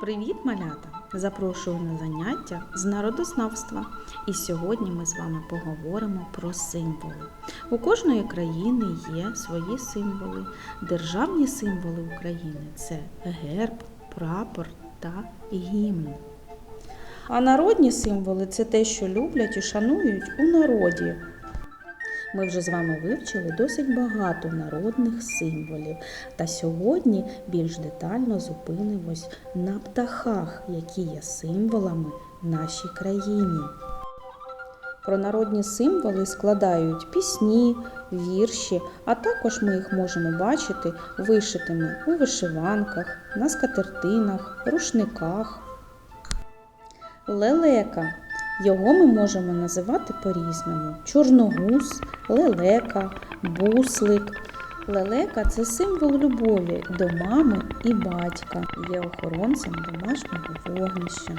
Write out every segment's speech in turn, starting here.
Привіт, малята! Запрошую на заняття з народознавства. І сьогодні ми з вами поговоримо про символи. У кожної країни є свої символи. Державні символи України це герб, прапор та гімн. А народні символи це те, що люблять і шанують у народі. Ми вже з вами вивчили досить багато народних символів. Та сьогодні більш детально зупинимось на птахах, які є символами нашій країні. Про народні символи складають пісні, вірші, а також ми їх можемо бачити вишитими у вишиванках, на скатертинах, рушниках. Лелека. Його ми можемо називати по-різному: чорногуз, лелека, буслик. Лелека це символ любові до мами і батька, є охоронцем домашнього вогнища,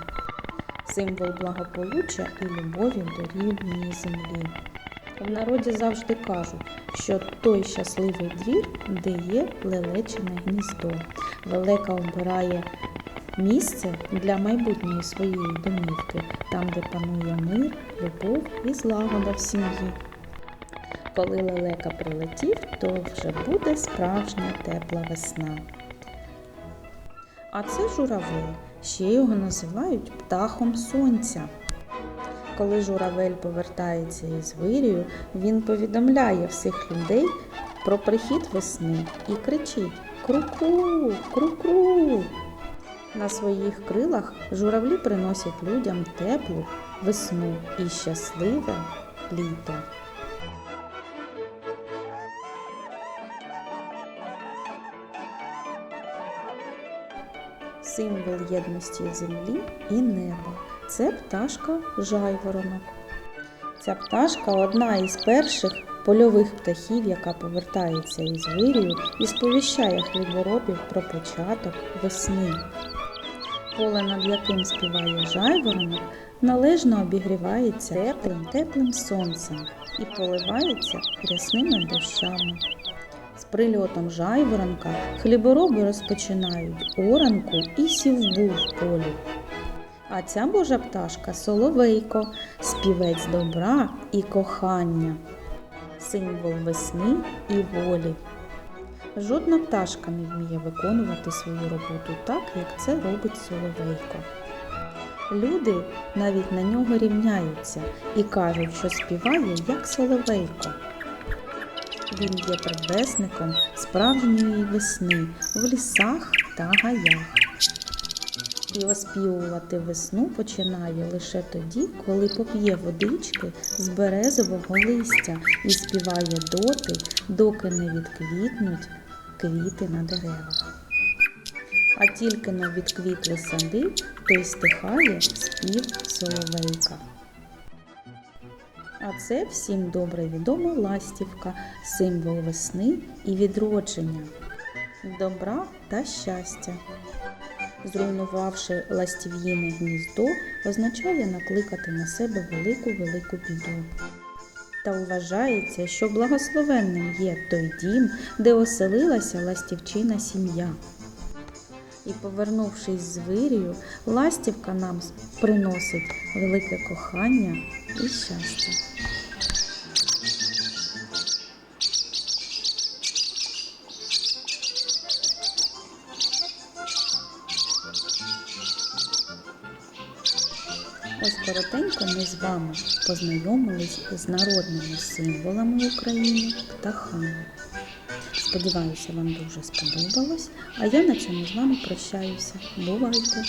символ благополуччя і любові до рідної землі. В народі завжди кажуть, що той щасливий двір, де є лелечине гніздо. Лелека обирає місце для майбутньої своєї домівки, там, де панує мир, любов і злагода в сім'ї. Коли лелека прилетів, то вже буде справжня тепла весна. А це журавель, ще його називають птахом сонця. Коли журавель повертається із вирію, він повідомляє всіх людей про прихід весни і кричить Кру-кру, кру-кру. На своїх крилах журавлі приносять людям теплу весну і щасливе літо. Символ єдності землі і неба це пташка жайворонок. Ця пташка одна із перших польових птахів, яка повертається із вирію і сповіщає хліборобів про початок весни. Поле, над яким співає жайворонок, належно обігрівається теплим теплим сонцем і поливається рясними дощами. З прильотом жайворонка хлібороби розпочинають оранку і сівбу в полі. А ця божа пташка соловейко, співець добра і кохання, символ весни і волі. Жодна пташка не вміє виконувати свою роботу так, як це робить соловейко. Люди навіть на нього рівняються і кажуть, що співає як соловейко. Він є предвесником справжньої весни в лісах та гаях. І оспівувати весну починає лише тоді, коли поп'є водички з березового листя і співає доти, доки не відквітнуть квіти на деревах. А тільки не відквітли сади, то й стихає спів соловейка. А це всім добре відома ластівка, символ весни і відродження, добра та щастя. Зруйнувавши ластів'їне гніздо, означає накликати на себе велику-велику біду. Та вважається, що благословенним є той дім, де оселилася ластівчина сім'я. І, повернувшись з вирію, ластівка нам приносить велике кохання і щастя. Ось коротенько ми з вами познайомились з народними символами України птахами. Сподіваюся, вам дуже сподобалось, а я на цьому з вами прощаюся. Бувайте!